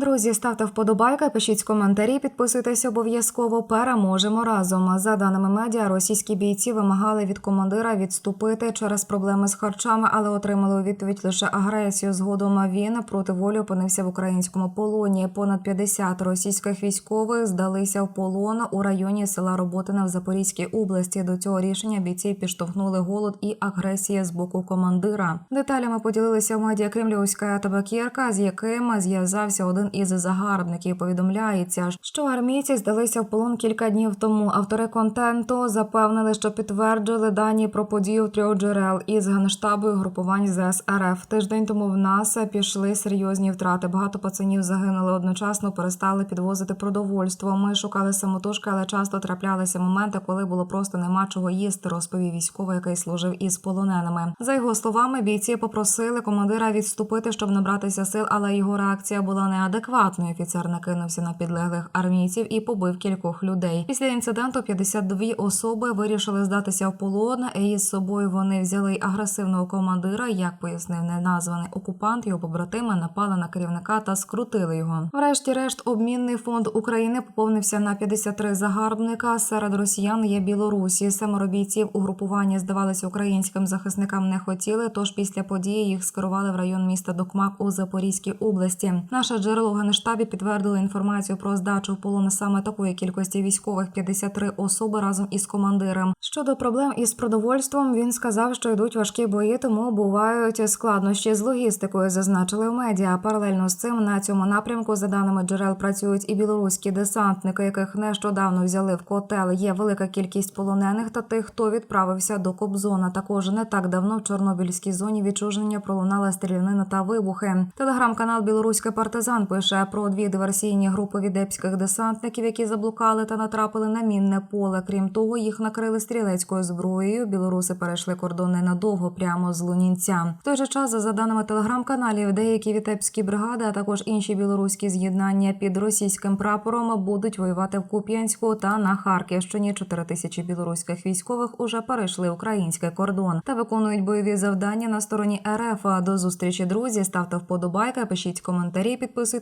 друзі, ставте вподобайки, пишіть коментарі, підписуйтесь обов'язково. Переможемо разом. За даними медіа, російські бійці вимагали від командира відступити через проблеми з харчами, але отримали у відповідь лише агресію. Згодом він проти волі опинився в українському полоні. Понад 50 російських військових здалися в полон у районі села Роботине в Запорізькій області. До цього рішення бійців підштовхнули голод і агресія з боку командира. Деталями поділилися медіа Кремлівська табакірка, з яким зв'язався один із загарбників. Повідомляється, що армійці здалися в полон кілька днів тому. Автори контенту запевнили, що підтверджували дані про подію трьох джерел із генштабу групувань ЗС РФ. Тиждень тому в нас пішли серйозні втрати. Багато пацанів загинули одночасно, перестали підвозити продовольство. Ми шукали самотужки, але часто траплялися моменти, коли було просто нема чого їсти. Розповів військовий, який служив із полоненими. За його словами, бійці попросили командира відступити, щоб набратися сил, але його реакція була неадекватною. Офіцер накинувся на підлеглих армійців і побив кількох людей. Після інциденту 52 особи вирішили здатися в полон. І з собою вони взяли агресивного командира. Як пояснив неназваний окупант, його побратими напали на керівника та скрутили його. Врешті-решт, обмінний фонд України поповнився на 53 загарбника. Серед росіян є білорусі. Семеро бійців угрупування здавалися українським захисникам не хотіли. Тож після події їх скерували в район міста Докмак у Запорізькій області. Наше джерело в генштабі підтвердило інформацію про здачу в полон саме такої кількості військових 53 особи разом із командиром. Щодо проблем із продовольством, він сказав, що йдуть важкі бої, тому бувають складнощі з логістикою. Зазначили в медіа. Паралельно з цим на цьому напрямку, за даними джерел, працюють і білоруські десантники, яких нещодавно взяли в котел. Є велика кількість полонених та тих, хто відправився до Кобзона. Також не так давно в Чорнобильській зоні відчуження пролунала стрілянина та вибухи. Телеграм-канал Білоруський партизан пише про дві диверсійні групи відепських десантників, які заблукали та натрапили на мінне поле. Крім того, їх накрили стрілецькою зброєю. Білоруси перейшли кордон ненадовго прямо з Лунінця. В той же час, за даними телеграм-каналів, деякі вітебські бригади, а також інші білоруські з'єднання під російським прапором будуть воювати в Куп'янську та на Харківщині. 4 тисячі білоруських військових уже перейшли український кордон та виконують бойові завдання на стороні РФ. До зустрічі, друзі. Ставте вподобайки, пишіть коментарі,